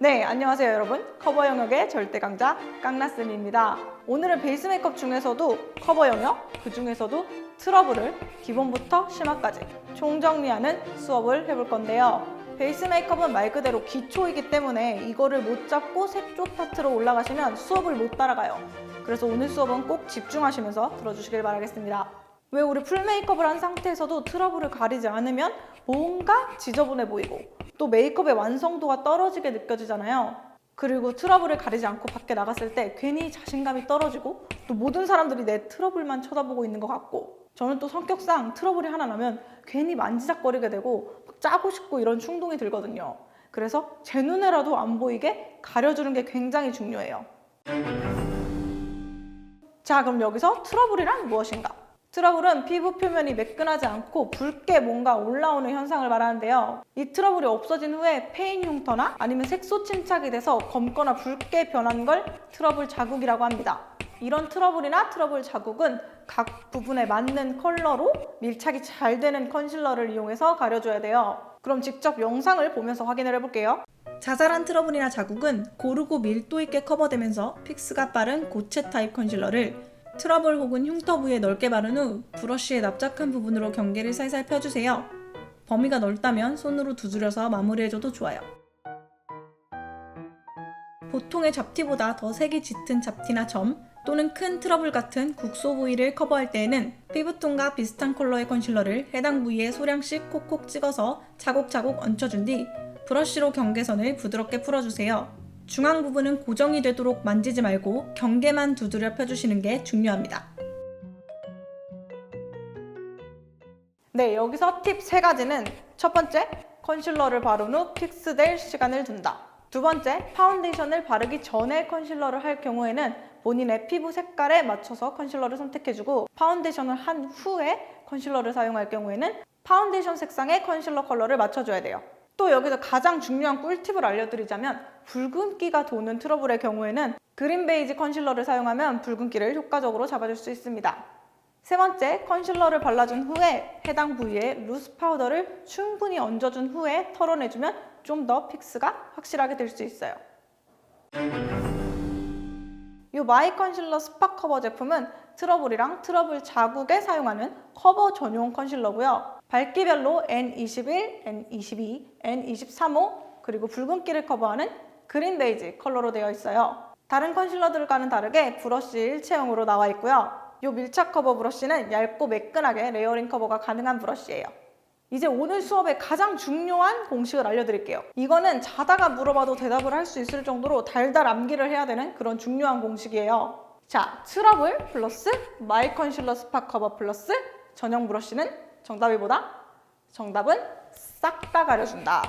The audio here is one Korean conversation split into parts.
네, 안녕하세요 여러분. 커버 영역의 절대 강자 깡나쌤입니다. 오늘은 베이스 메이크업 중에서도 커버 영역, 그 중에서도 트러블을 기본부터 심화까지 총정리하는 수업을 해볼 건데요. 베이스 메이크업은 말 그대로 기초이기 때문에 이거를 못 잡고 색조 파트로 올라가시면 수업을 못 따라가요. 그래서 오늘 수업은 꼭 집중하시면서 들어주시길 바라겠습니다. 왜 우리 풀 메이크업을 한 상태에서도 트러블을 가리지 않으면 뭔가 지저분해 보이고 또 메이크업의 완성도가 떨어지게 느껴지잖아요. 그리고 트러블을 가리지 않고 밖에 나갔을 때 괜히 자신감이 떨어지고 또 모든 사람들이 내 트러블만 쳐다보고 있는 것 같고 저는 또 성격상 트러블이 하나 나면 괜히 만지작거리게 되고 막 짜고 싶고 이런 충동이 들거든요. 그래서 제 눈에라도 안 보이게 가려주는 게 굉장히 중요해요. 자, 그럼 여기서 트러블이란 무엇인가? 트러블은 피부 표면이 매끈하지 않고 붉게 뭔가 올라오는 현상을 말하는데요. 이 트러블이 없어진 후에 페인 흉터나 아니면 색소 침착이 돼서 검거나 붉게 변한 걸 트러블 자국이라고 합니다. 이런 트러블이나 트러블 자국은 각 부분에 맞는 컬러로 밀착이 잘 되는 컨실러를 이용해서 가려줘야 돼요. 그럼 직접 영상을 보면서 확인을 해볼게요. 자잘한 트러블이나 자국은 고르고 밀도 있게 커버되면서 픽스가 빠른 고체 타입 컨실러를 트러블 혹은 흉터 부위에 넓게 바른 후 브러쉬의 납작한 부분으로 경계를 살살 펴주세요. 범위가 넓다면 손으로 두드려서 마무리해줘도 좋아요. 보통의 잡티보다 더 색이 짙은 잡티나 점 또는 큰 트러블 같은 국소 부위를 커버할 때에는 피부톤과 비슷한 컬러의 컨실러를 해당 부위에 소량씩 콕콕 찍어서 차곡차곡 얹혀준 뒤 브러쉬로 경계선을 부드럽게 풀어주세요. 중앙 부분은 고정이 되도록 만지지 말고 경계만 두드려 펴주시는 게 중요합니다. 네, 여기서 팁 세 가지는 첫 번째, 컨실러를 바른 후 픽스될 시간을 둔다. 두 번째, 파운데이션을 바르기 전에 컨실러를 할 경우에는 본인의 피부 색깔에 맞춰서 컨실러를 선택해주고 파운데이션을 한 후에 컨실러를 사용할 경우에는 파운데이션 색상의 컨실러 컬러를 맞춰줘야 돼요. 또 여기서 가장 중요한 꿀팁을 알려드리자면 붉은기가 도는 트러블의 경우에는 그린 베이지 컨실러를 사용하면 붉은기를 효과적으로 잡아줄 수 있습니다. 세 번째, 컨실러를 발라준 후에 해당 부위에 루스 파우더를 충분히 얹어준 후에 털어내주면 좀 더 픽스가 확실하게 될 수 있어요. 이 마이 컨실러 스파 커버 제품은 트러블이랑 트러블 자국에 사용하는 커버 전용 컨실러고요. 밝기별로 N21, N22, N23호 그리고 붉은기를 커버하는 그린 베이지 컬러로 되어 있어요. 다른 컨실러들과는 다르게 브러쉬 일체형으로 나와 있고요. 이 밀착 커버 브러쉬는 얇고 매끈하게 레이어링 커버가 가능한 브러쉬예요. 이제 오늘 수업의 가장 중요한 공식을 알려드릴게요. 이거는 자다가 물어봐도 대답을 할 수 있을 정도로 달달 암기를 해야 되는 그런 중요한 공식이에요. 자, 트러블 플러스 마이 컨실러 스파 커버 플러스 전용 브러쉬는 정답이 뭐다? 정답은 싹 다 가려준다.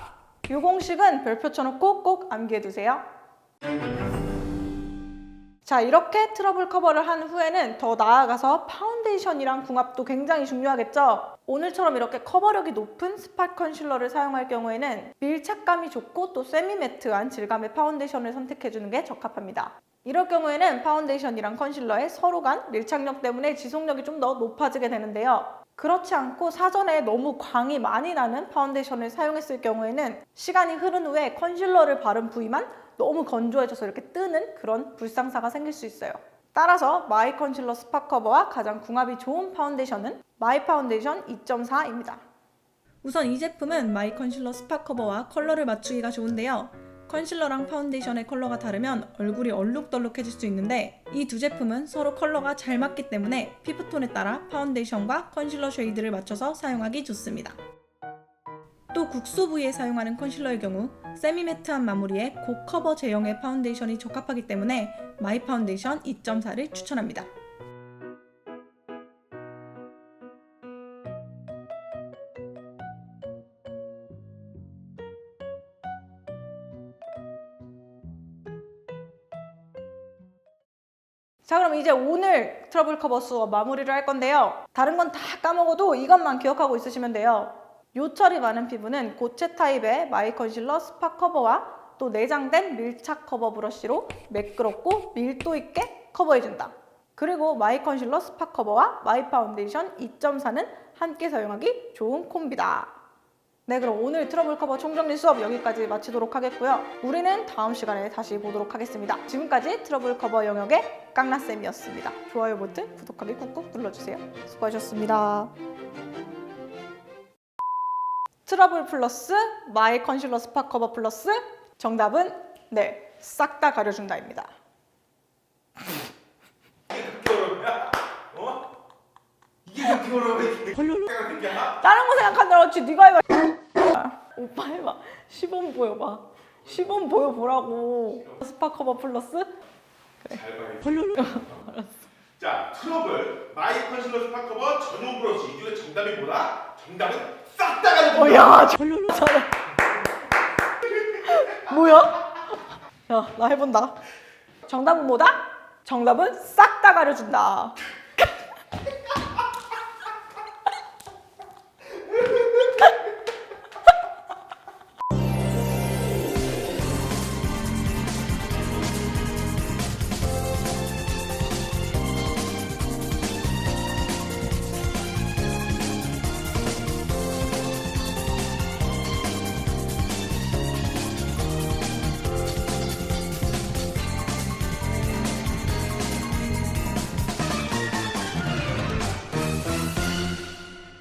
이 공식은 별표처럼 꼭꼭 암기해 두세요. 자, 이렇게 트러블 커버를 한 후에는 더 나아가서 파운데이션이랑 궁합도 굉장히 중요하겠죠? 오늘처럼 이렇게 커버력이 높은 스팟 컨실러를 사용할 경우에는 밀착감이 좋고 또 세미매트한 질감의 파운데이션을 선택해주는 게 적합합니다. 이럴 경우에는 파운데이션이랑 컨실러의 서로 간 밀착력 때문에 지속력이 좀 더 높아지게 되는데요. 그렇지 않고 사전에 너무 광이 많이 나는 파운데이션을 사용했을 경우에는 시간이 흐른 후에 컨실러를 바른 부위만 너무 건조해져서 이렇게 뜨는 그런 불상사가 생길 수 있어요. 따라서 마이 컨실러 스파 커버와 가장 궁합이 좋은 파운데이션은 마이 파운데이션 2.4입니다. 우선 이 제품은 마이 컨실러 스파 커버와 컬러를 맞추기가 좋은데요. 컨실러랑 파운데이션의 컬러가 다르면 얼굴이 얼룩덜룩해질 수 있는데 이 두 제품은 서로 컬러가 잘 맞기 때문에 피부톤에 따라 파운데이션과 컨실러 쉐이드를 맞춰서 사용하기 좋습니다. 또 국소 부위에 사용하는 컨실러의 경우 세미 매트한 마무리에 고커버 제형의 파운데이션이 적합하기 때문에 마이 파운데이션 2.4를 추천합니다. 자 그럼 이제 오늘 트러블 커버 수업 마무리를 할 건데요. 다른 건 다 까먹어도 이것만 기억하고 있으시면 돼요. 요철이 많은 피부는 고체 타입의 마이 컨실러 스파 커버와 또 내장된 밀착 커버 브러쉬로 매끄럽고 밀도 있게 커버해준다. 그리고 마이 컨실러 스파 커버와 마이 파운데이션 2.4는 함께 사용하기 좋은 콤비다. 네, 그럼 오늘 트러블 커버 총정리 수업 여기까지 마치도록 하겠고요. 우리는 다음 시간에 다시 보도록 하겠습니다. 지금까지 트러블 커버 영역의 깡나쌤이었습니다. 좋아요 버튼, 구독하기 꾹꾹 눌러주세요. 수고하셨습니다. 트러블 플러스 마이 컨실러 스파 커버 플러스 정답은 네, 싹 다 가려준다입니다. 그렇게 어렵냐? 어? 어려워 이게 생각했냐? 다른 거 생각한다 그렇지. 네가 해봐. 오빠 해봐. 시범 보여봐. 시범 보여보라고. 스파 커버 플러스? 잘 봐야지 자 트러블. 마이 컨실러 스파 커버 전용 브러쉬. 이 중에 정답이 뭐다? 정답은 싹 다 가려준다 어야 잘해. 뭐야? 야나 해본다. 정답은 뭐다? 정답은 싹 다 가려준다